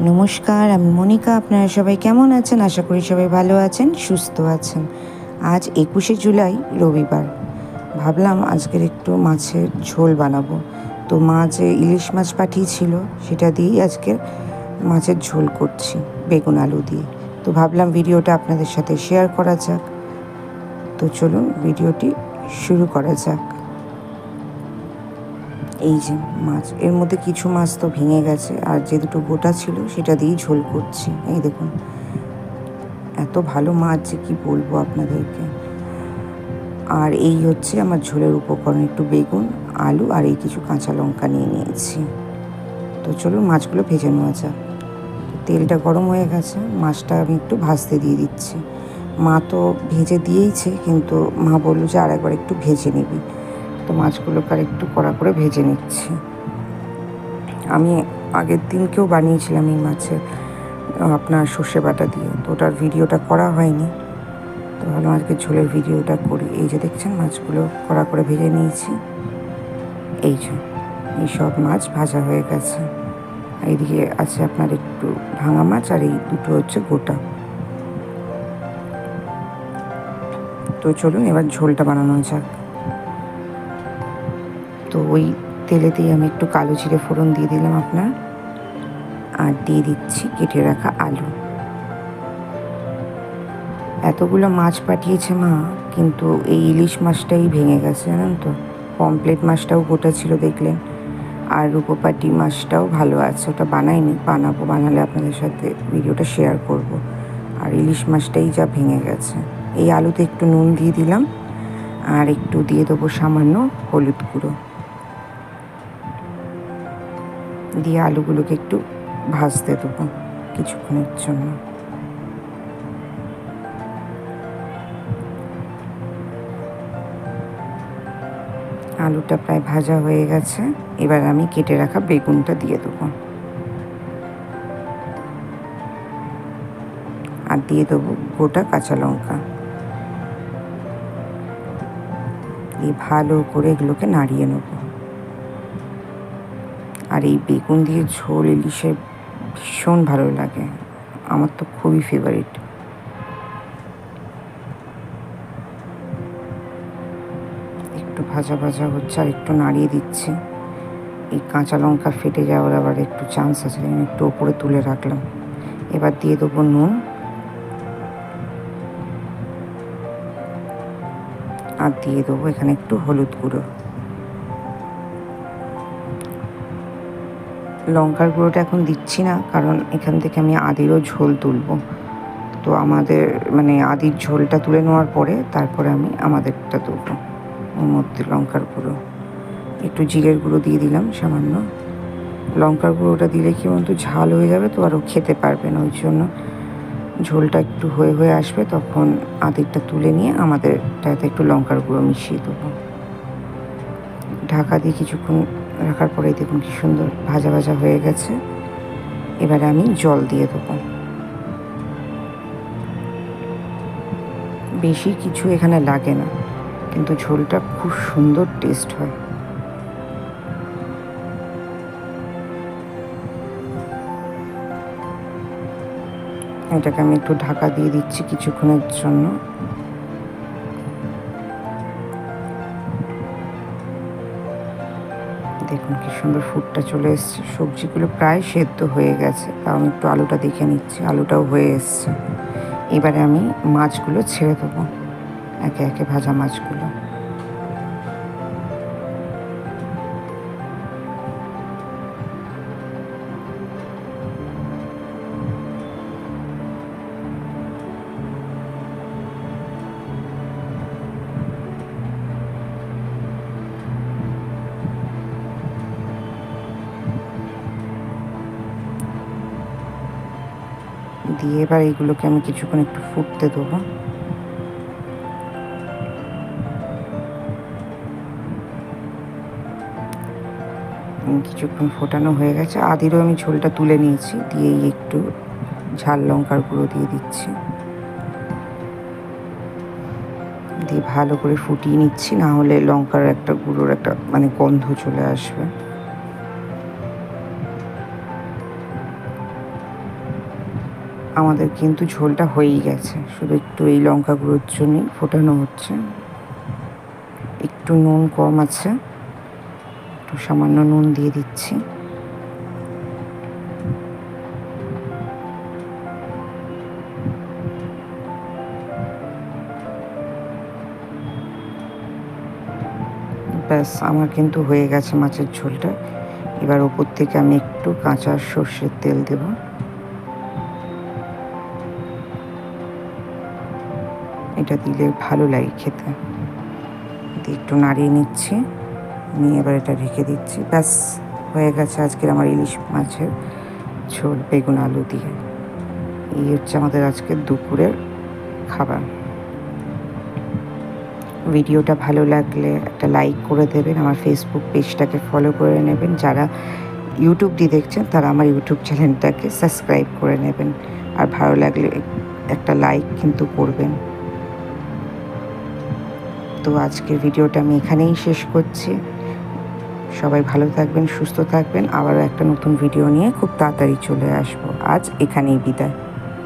নমস্কার, আমি মনিকা। আপনারা সবাই কেমন আছেন? আশা করি সবাই ভালো আছেন, সুস্থ আছেন। আজ একুশে জুলাই, রবিবার। ভাবলাম আজকের একটু মাছের ঝোল বানাবো। তো মা যে ইলিশ মাছ পাঠিয়েছিল, সেটা দিয়েই আজকে মাছের ঝোল করছি, বেগুন আলু দিয়ে। তো ভাবলাম ভিডিওটা আপনাদের সাথে শেয়ার করা যাক। তো চলুন, ভিডিওটি শুরু করা যাক। এই যে মাছ, এর মধ্যে কিছু মাছ তো ভেঙে গেছে, আর যে দুটো গোটা ছিল সেটা দিয়েই ঝোল করছি। এই দেখুন, এত ভালো মাছ যে কী বলব আপনাদেরকে। আর এই হচ্ছে আমার ঝোলের উপকরণ, একটু বেগুন, আলু আর এই কিছু কাঁচা লঙ্কা নিয়ে নিয়েছি। তো চলুন মাছগুলো ভেজে নেওয়া যাক। তেলটা গরম হয়ে গেছে, মাছটা আমি একটু ভাজতে দিয়ে দিচ্ছি। মা তো ভেজে দিয়েইছে, কিন্তু মা বলল যে আর একবার একটু ভেজে নিবি। তো মাছগুলোকে আর একটু কড়া করে ভেজে নিচ্ছি। আমি আগের দিনকেও বানিয়েছিলাম এই মাছের আপনার সর্ষে বাটা দিয়ে। তো ওটার ভিডিওটা করা হয়নি। তো ভালো আজকে ঝোলের ভিডিওটা করি। এই যে দেখছেন মাছগুলো কড়া করে ভেজে নিয়েছি। এই যে, এই সব মাছ ভাজা হয়ে গেছে। এইদিকে আছে আপনার একটু ভাঙা মাছ আর এই দুটো হচ্ছে গোটা। তো চলুন এবার ঝোলটা বানানো যাক। তো ওই তেলেতেই আমি একটু কালো জিরে ফোড়ন দিয়ে দিলাম আপনার। আর দিয়ে দিচ্ছি কেটে রাখা আলু। এতগুলো মাছ পাঠিয়েছে মা, কিন্তু এই ইলিশ মাছটাই ভেঙে গেছে, জানেন তো? পমপ্লেট মাছটাও গোটা ছিল দেখলেন। আর রূপপাটি মাছটাও ভালো আছে, ওটা বানাইনি, বানাবো, বানালে আপনাদের সাথে ভিডিওটা শেয়ার করব। আর ইলিশ মাছটাই যা ভেঙে গেছে। এই আলুতে একটু নুন দিয়ে দিলাম, আর একটু দিয়ে দেবো সামান্য হলুদ গুঁড়ো। দিয়ে আলুগুলোকে একটু ভাজতে দেবো কিছুক্ষণের জন্য। আলুটা প্রায় ভাজা হয়ে গেছে। এবার আমি কেটে রাখা বেগুনটা দিয়ে দেবো। আর দিয়ে দেবো গোটা কাঁচা লঙ্কা। দিয়ে ভালো করে এগুলোকে নাড়িয়ে নেব। আর এই বেগুন দিয়ে ঝোল, ইলিশে ভীষণ ভালো লাগে। আমার তো খুবই ফেভারিট একটু ভাজা ভাজা হচ্ছে আর একটু নাড়িয়ে দিচ্ছি। এই কাঁচা লঙ্কা ফেটে যাওয়ার আবার একটু চান্স আছে একটু ওপরে তুলে রাখলাম। এবার দিয়ে দেবো নুন। আর দিয়ে দেবো এখানে একটু হলুদ গুঁড়ো। লঙ্কার গুঁড়োটা এখন দিচ্ছি না, কারণ এখান থেকে আমি আদিরও ঝোল তুলব। তো আমাদের মানে আদির ঝোলটা তুলে নেওয়ার পরে তারপরে আমি আমাদেরটা তুলব, ওর মধ্যে লঙ্কার গুঁড়ো। একটু জিরের গুঁড়ো দিয়ে দিলাম সামান্য। লঙ্কার গুঁড়োটা দিলে কি বলতো, ঝাল হয়ে যাবে তো, আরও খেতে পারবে না, ওই জন্য ঝোলটা একটু হয়ে হয়ে আসবে, তখন আদিরটা তুলে নিয়ে আমাদেরটাতে একটু লঙ্কার গুঁড়ো মিশিয়ে দেবো। ঢাকা দিয়ে কিছুক্ষণ রাখার পরেই দেখুন কি সুন্দর ভাজা ভাজা হয়ে গেছে। এবারে আমি জল দিয়ে দেবো। বেশি কিছু এখানে লাগে না, কিন্তু ঝোলটা খুব সুন্দর টেস্ট হয়। এটাকে আমি একটু ঢাকা দিয়ে দিচ্ছি কিছুক্ষণের জন্য। দেখুন কি সুন্দর ফুটটা চলে এসছে। সবজিগুলো প্রায় সেদ্ধ হয়ে গেছে। তাও আমি একটু আলুটা দেখে নিচ্ছি। আলুটাও হয়ে এসছে। এবারে আমি মাছগুলো ছেড়ে দেবো। একে একে ভাজা মাছগুলো। দিয়ে এবার এইগুলোকে আমি কিছুক্ষণ একটু ফুটতে দেবো। কিছুক্ষণ ফোটানো হয়ে গেছে। আদিরও আমি ঝোলটা তুলে নিয়েছি, দিয়েই একটু ঝাল লঙ্কার গুঁড়ো দিয়ে দিচ্ছি। দিয়ে ভালো করে ফুটিয়ে নিচ্ছি, না হলে লঙ্কার একটা গুঁড়োর একটা মানে গন্ধ চলে আসবে। আমাদের কিন্তু ঝোলটা হয়েই গেছে। শুধু একটু এই লঙ্কা গুঁড়োর জন্যই ফোটানো হচ্ছে। একটু নুন কম আছে। একটু সামান্য নুন দিয়ে দিচ্ছি। ব্যাস, আমার কিন্তু হয়ে গেছে মাছের ঝোলটা। এবার ওপর থেকে আমি একটু কাঁচা সর্ষের তেল দেব। এটা দিলে ভালো লাগে খেতে। একটু নাড়িয়ে নিচ্ছি, নিয়ে এবার এটা রেখে দিচ্ছি। ব্যাস, হয়ে গেছে আজকের আমার ইলিশ মাছের ঝোল বেগুন আলু দিয়ে। এই হচ্ছে আমাদের আজকে দুপুরের খাবার। ভিডিওটা ভালো লাগলে একটা লাইক করে দেবেন, আমার ফেসবুক পেজটাকে ফলো করে নেবেন। যারা ইউটিউব দিয়ে দেখছেন, তারা আমার ইউটিউব চ্যানেলটাকে সাবস্ক্রাইব করে নেবেন। আর ভালো লাগলে একটা লাইক কিন্তু করবেন। তো আজকের ভিডিওটা আমি এখানেই শেষ করছি। সবাই ভালো থাকবেন, সুস্থ থাকবেন। আবারও একটা নতুন ভিডিও নিয়ে খুব তাড়াতাড়ি চলে আসব। আজ এখানেই বিদায়।